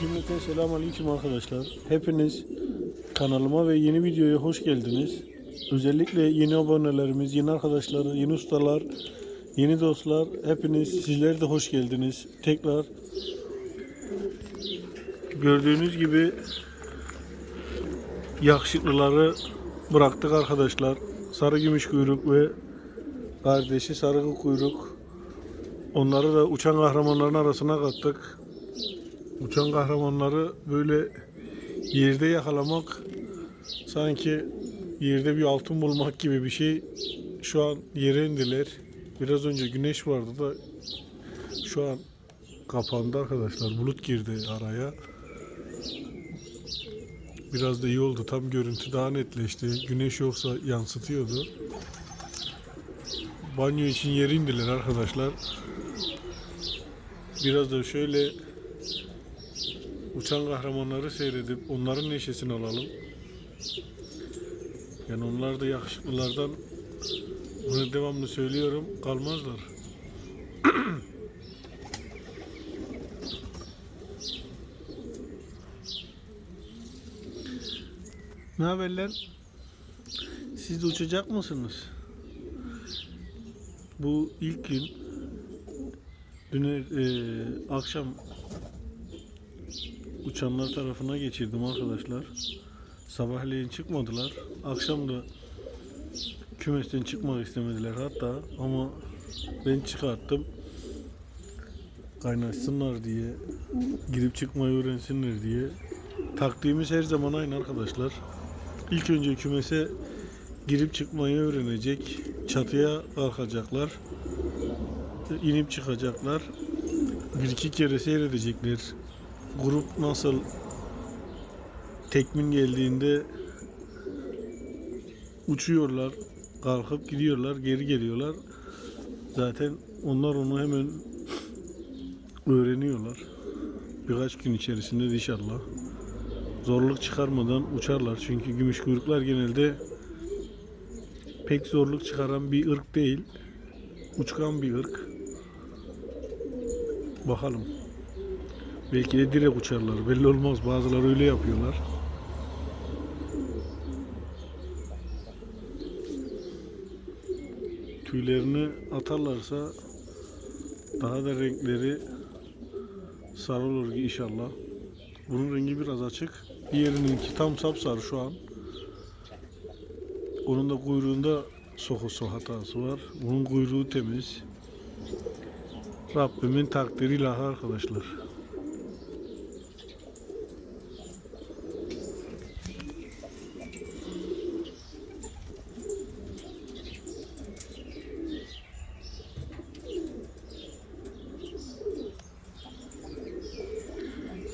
Cümleten selamun aleyküm arkadaşlar. Hepiniz kanalıma ve yeni videoya hoş geldiniz. Özellikle yeni abonelerimiz, yeni arkadaşlar, yeni ustalar, yeni dostlar hepiniz sizler de hoş geldiniz. Tekrar gördüğünüz gibi yakışıklıları bıraktık arkadaşlar. Sarı gümüş kuyruk ve kardeşi sarı kuyruk. Onları da uçan kahramanların arasına kattık. Uçan kahramanları böyle yerde yakalamak sanki yerde bir altın bulmak gibi bir şey. Şu an yere indiler. Biraz önce güneş vardı da şu an kapandı arkadaşlar. Bulut girdi araya. Biraz da iyi oldu. Tam görüntü daha netleşti. Güneş yoksa yansıtıyordu. Banyo için yere indiler arkadaşlar. Biraz da şöyle uçan kahramanları seyredip onların neşesini alalım. Yani onlar da yakışıklılardan bunu devamlı söylüyorum kalmazlar. ne haberler? Siz de uçacak mısınız? Bu ilk gün dün e, akşam uçanlar tarafına geçirdim arkadaşlar. Sabahleyin çıkmadılar. Akşam da kümesten çıkmak istemediler hatta ama ben çıkarttım. Kaynaşsınlar diye, girip çıkmayı öğrensinler diye. Taktiğimiz her zaman aynı arkadaşlar. İlk önce kümese girip çıkmayı öğrenecek. Çatıya kalkacaklar. inip çıkacaklar. Bir iki kere seyredecekler. Grup nasıl tekmin geldiğinde uçuyorlar, kalkıp gidiyorlar, geri geliyorlar. Zaten onlar onu hemen öğreniyorlar. Birkaç gün içerisinde de inşallah zorluk çıkarmadan uçarlar. Çünkü gümüş kuyruklar genelde pek zorluk çıkaran bir ırk değil. Uçkan bir ırk. Bakalım. Belki de direkt uçarlar. Belli olmaz. Bazıları öyle yapıyorlar. Tüylerini atarlarsa daha da renkleri sarı olur inşallah. Bunun rengi biraz açık. Diğerininki tam sapsarı şu an. Onun da kuyruğunda sokusu hatası var. Bunun kuyruğu temiz. Rabbimin takdiriyle arkadaşlar.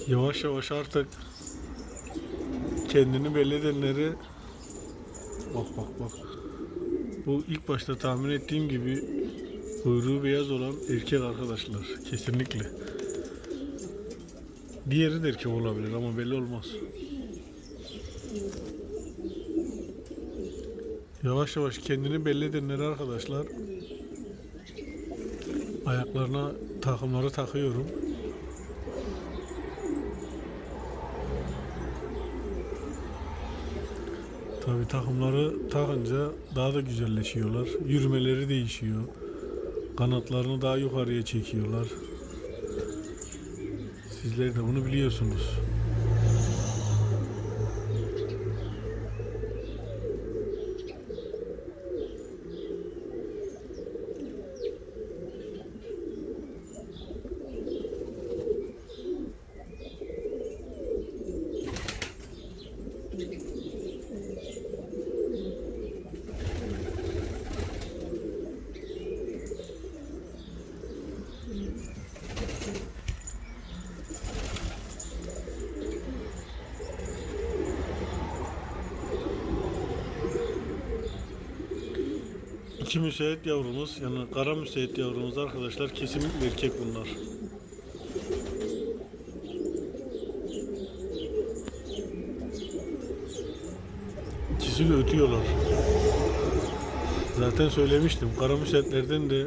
Yavaş yavaş artık kendini belli edenleri bak bak bak. Bu ilk başta tahmin ettiğim gibi kuyruğu beyaz olan erkek arkadaşlar kesinlikle. Diğeri de erkek olabilir ama belli olmaz. Yavaş yavaş kendini belli edenleri arkadaşlar ayaklarına takımları takıyorum Tabi takımları takınca daha da güzelleşiyorlar. Yürümeleri değişiyor. Kanatlarını daha yukarıya çekiyorlar. Sizler de bunu biliyorsunuz. İki müsait yavrumuz yani kara müsait yavrumuz arkadaşlar kesinlikle erkek bunlar. İkisi de ötüyorlar. Zaten söylemiştim kara müsaitlerden de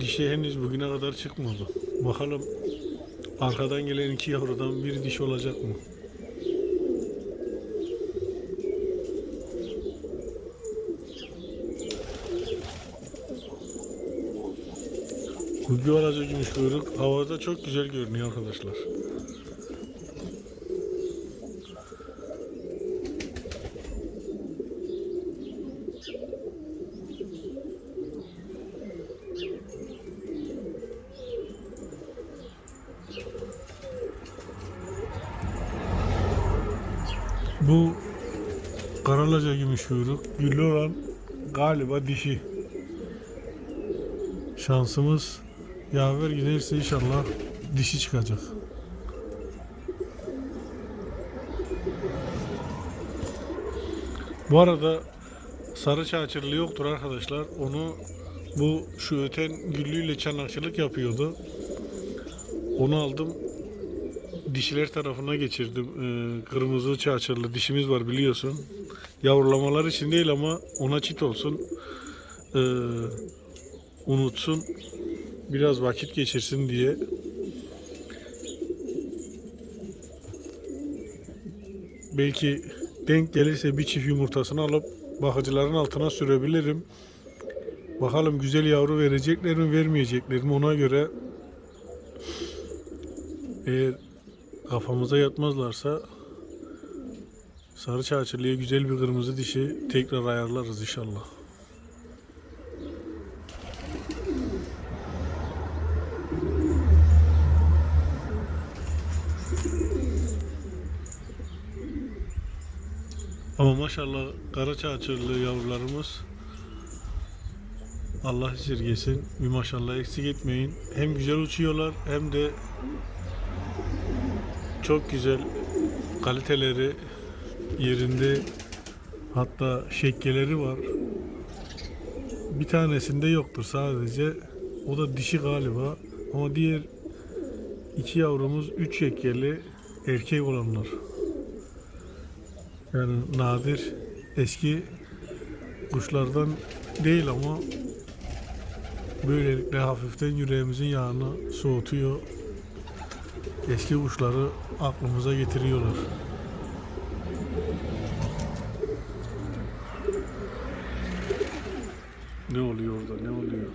dişi henüz bugüne kadar çıkmadı. Bakalım Arkadan gelen iki yavrudan bir diş olacak mı? Kulbi olacak gümüş kuyruk havada çok güzel görünüyor arkadaşlar. Bu Karalaca gümüş kuyruk güllü olan galiba dişi. Şansımız yaver giderse inşallah dişi çıkacak. Bu arada sarı çağçırlı yoktur arkadaşlar. Onu bu şu öten güllüyle çanakçılık yapıyordu. Onu aldım. Dişiler tarafına geçirdim. Ee, kırmızı çağçırlı dişimiz var biliyorsun. Yavrulamalar için değil ama ona çit olsun. Ee, unutsun. Biraz vakit geçirsin diye. Belki denk gelirse bir çift yumurtasını alıp bakıcıların altına sürebilirim. Bakalım güzel yavru verecekler mi vermeyecekler mi ona göre eğer kafamıza yatmazlarsa sarı çağçırlıya güzel bir kırmızı dişi tekrar ayarlarız inşallah. Ama maşallah kara çağçırlı yavrularımız Allah esirgesin. Bir maşallah eksik etmeyin. Hem güzel uçuyorlar hem de çok güzel kaliteleri yerinde hatta şekkeleri var. Bir tanesinde yoktur sadece. O da dişi galiba. Ama diğer iki yavrumuz üç şekkeli erkek olanlar. Yani nadir eski kuşlardan değil ama böylelikle hafiften yüreğimizin yağını soğutuyor. Eski kuşları aklımıza getiriyorlar. Ne oluyor orada? Ne oluyor?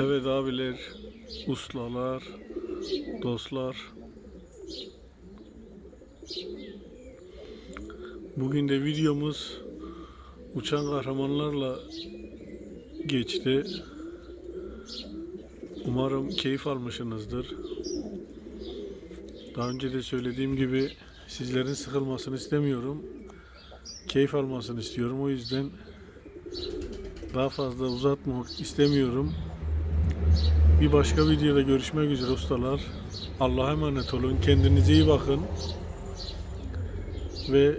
Evet abiler, ustalar, dostlar. Bugün de videomuz uçan kahramanlarla geçti. Umarım keyif almışsınızdır. Daha önce de söylediğim gibi sizlerin sıkılmasını istemiyorum. Keyif almasını istiyorum. O yüzden daha fazla uzatmak istemiyorum. Bir başka videoda görüşmek üzere ustalar. Allah'a emanet olun. Kendinize iyi bakın. Ve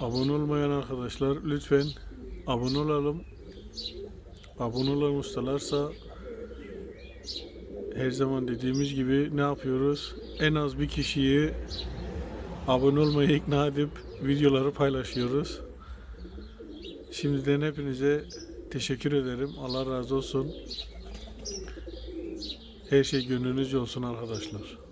abone olmayan arkadaşlar lütfen abone olalım. Abone olan ustalarsa her zaman dediğimiz gibi ne yapıyoruz? En az bir kişiyi abone olmaya ikna edip videoları paylaşıyoruz. Şimdiden hepinize teşekkür ederim. Allah razı olsun. Her şey gönlünüzce olsun arkadaşlar.